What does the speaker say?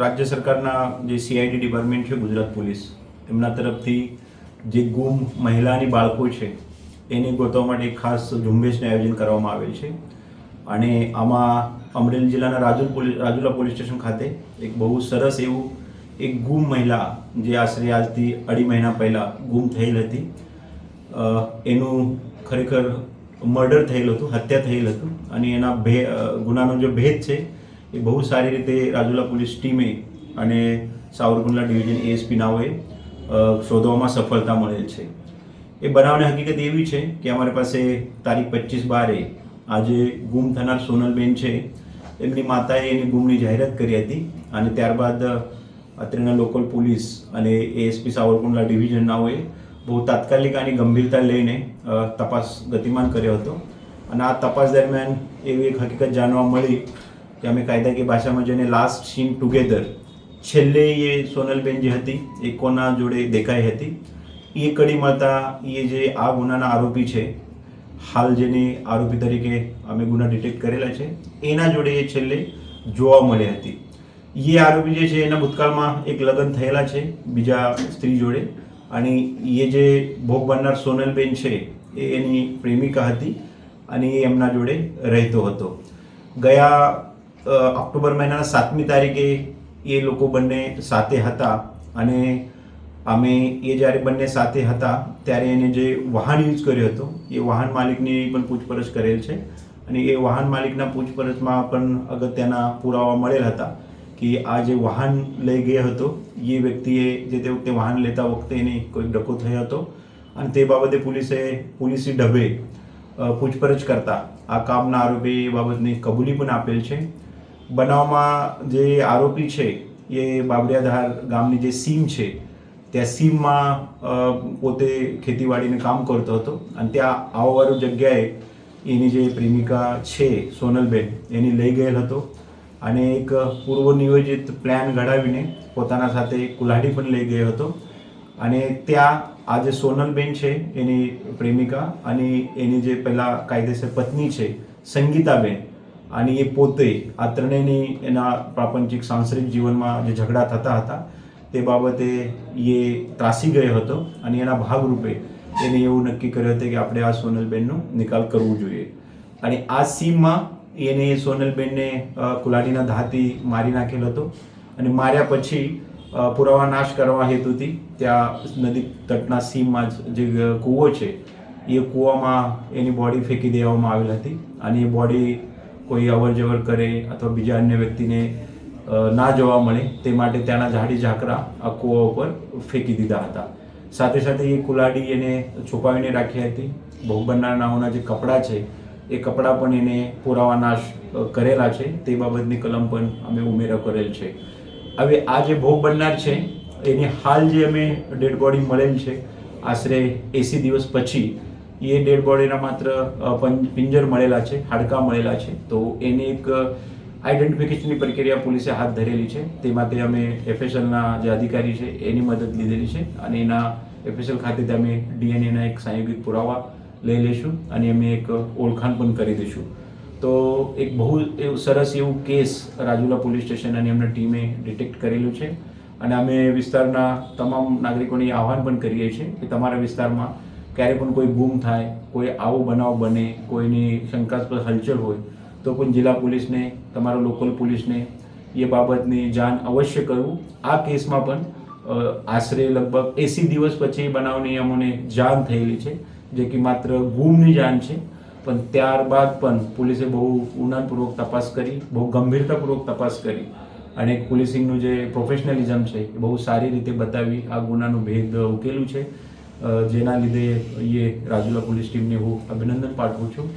રાજ્ય સરકારના જે સીઆઈડી ડિપાર્ટમેન્ટ છે, ગુજરાત પોલીસ, એમના તરફથી જે ગુમ મહિલા અને બાળકો છે, એને ગોતવા માટે ખાસ ઝુંબેશનું આયોજન કરવામાં આવેલ છે. અને આમાં અમરેલી જિલ્લાના Rajul police Rajula police station ખાતે એક બહુ સરસ એવું એક ગુમ મહિલા, જે આશરે આજથી અઢી મહિના પહેલાં ગુમ થયેલ હતી. એનું ખરેખર મર્ડર થયેલું હતું, હત્યા થયેલ હતું. અને એના ભે ગુનાનો જે ભેદ છે એ બહુ સારી રીતે રાજુલા પોલીસ ટીમે અને સાવરકુંડલા ડિવિઝન એએસપી નાઓએ શોધવામાં સફળતા મળેલ છે. એ બનાવની હકીકત એવી છે કે અમારી પાસે તારીખ પચીસ બારે આજે ગુમ થનાર સોનલબેન છે. એમની માતાએ એની ગુમની જાહેરાત કરી હતી અને ત્યારબાદ અત્રેના લોકલ પોલીસ અને એએસપી સાવરકુંડલા ડિવિઝનનાઓએ બહુ તાત્કાલિક આની ગંભીરતા લઈને તપાસ ગતિમાન કર્યો હતો. અને આ તપાસ દરમિયાન એવી એક હકીકત જાણવા મળી કે અમે કાયદાકીય ભાષામાં જેને લાસ્ટ સીન ટુગેધર છેલ્લે એ સોનલબેન જે હતી, એ કોના જોડે દેખાઈ હતી? એ કડી મળતા એ જે આ ગુનાના આરોપી છે, હાલ જેને આરોપી તરીકે અમે ગુના ડિટેક્ટ કરેલા છે, એના જોડે એ છેલ્લે જોવા મળી હતી. એ આરોપી જે છે, એના ભૂતકાળમાં એક લગ્ન થયેલા છે, બીજા સ્ત્રી જોડે. અને એ જે ભોગ બનનાર સોનલબેન છે, એ એની પ્રેમિકા હતી અને એ એમના જોડે રહેતો હતો. ગયા ઓક્ટોબર મહિનાના સાતમી તારીખે એ લોકો બંને સાથે હતા અને અમે એ જ્યારે બંને સાથે હતા ત્યારે એને જે વાહન યુઝ કર્યો હતો, એ વાહન માલિકની પણ પૂછપરછ કરેલ છે અને એ વાહન માલિકના પૂછપરછમાં પણ અગત્યના પુરાવા મળેલ હતા કે આ જે વાહન લઈ ગયો હતો, એ વ્યક્તિએ જે તે વખતે વાહન લેતા વખતે એને કોઈ ડકો થયો હતો અને તે બાબતે પોલીસે, પોલીસી ઢબે પૂછપરછ કરતા આ કામના આરોપી એ બાબતની કબૂલી પણ આપેલ છે. બનાવમાં જે આરોપી છે, એ બાબરિયાધાર ગામની જે સીમ છે, ત્યાં સીમમાં પોતે ખેતીવાડીને કામ કરતો હતો અને ત્યાં આવવાવાળું જગ્યાએ એની જે પ્રેમિકા છે, સોનલબેન, એની લઈ ગયેલ હતો અને એક પૂર્વ નિયોજિત પ્લાન ઘડાવીને પોતાના સાથે કુલ્હાડી પણ લઈ ગયો હતો અને ત્યાં આ જે સોનલબેન છે, એની પ્રેમિકા અને એની જે પહેલાં કાયદેસર પત્ની છે, સંગીતાબેન અને એ પોતે આ ત્રણેયની એના પ્રાપંચિક સાંસારિક જીવનમાં જે ઝઘડા થતા હતા, તે બાબતે એ ત્રાસી ગયો હતો અને એના ભાગરૂપે એને એવું નક્કી કર્યું હતું કે આપણે આ સોનલબેનનો નિકાલ કરવો જોઈએ. અને આ સીમમાં એને સોનલબેનને કુલાડીના ધાતી મારી નાખેલો હતો અને માર્યા પછી પુરાવા નાશ કરવા હેતુથી ત્યાં નદી તટના સીમમાં જે કૂવો છે, એ કૂવામાં એની બોડી ફેંકી દેવામાં આવેલ હતી અને એ બોડી કોઈ અવર જવર કરે અથવા બીજા અન્ય વ્યક્તિને ના જોવા મળે, તે માટે ત્યાંના ઝાડી ઝાકરા આ કૂવા ઉપર ફેંકી દીધા હતા. સાથે સાથે એ કુલાડી એને છુપાવીને રાખી હતી. ભોગ નાઓના જે કપડાં છે, એ કપડાં પણ એને પુરાવા નાશ કરેલા છે. તે બાબતની કલમ પણ અમે ઉમેરો કરેલ છે. હવે આ જે ભોગ બનનાર છે, એની હાલ જે અમે ડેડ બોડી મળેલ છે, આશરે એંસી દિવસ પછી એ ડેડ બોડીના માત્ર પિંજર મળેલા છે, હાડકાં મળેલા છે. તો એની એક આઈડેન્ટિફિકેશનની પ્રક્રિયા પોલીસે હાથ ધરેલી છે. તે માટે અમે એફએસએલના જે અધિકારી છે, એની મદદ લીધેલી છે અને એના એફએસએલ ખાતે અમે ડીએનએના એક સંયોગિક પુરાવા લઈ લઈશું અને અમે એક ઓળખાણ પણ કરી દઈશું. તો એક બહુ એવું સરસ એવું કેસ રાજુલા પોલીસ સ્ટેશન અને એમના ટીમે ડિટેક્ટ કરેલું છે. અને અમે વિસ્તારના તમામ નાગરિકોને આહવાન પણ કરીએ છીએ કે તમારા વિસ્તારમાં ક્યારે પણ કોઈ ગુમ થાય, કોઈ આવો બનાવ બને, કોઈની શંકાસ્પદ હલચલ હોય, તો પણ જિલ્લા પોલીસને, તમારા લોકલ પોલીસને એ બાબતની જાણ અવશ્ય કરવું. આ કેસમાં પણ આશરે લગભગ એંસી દિવસ પછી બનાવની અમોને જાણ થયેલી છે, જે કે માત્ર ગુમની જાણ છે. પણ ત્યારબાદ પણ પોલીસે બહુ ઉનાનપૂર્વક તપાસ કરી, બહુ ગંભીરતાપૂર્વક તપાસ કરી અને પોલીસિંગનું જે પ્રોફેશનલિઝમ છે એ બહુ સારી રીતે બતાવી, આ ગુનાનું ભેદ ઉકેલું છે. જેના લીધે એ રાજુલા પોલીસ ટીમને હું અભિનંદન પાઠવું છું.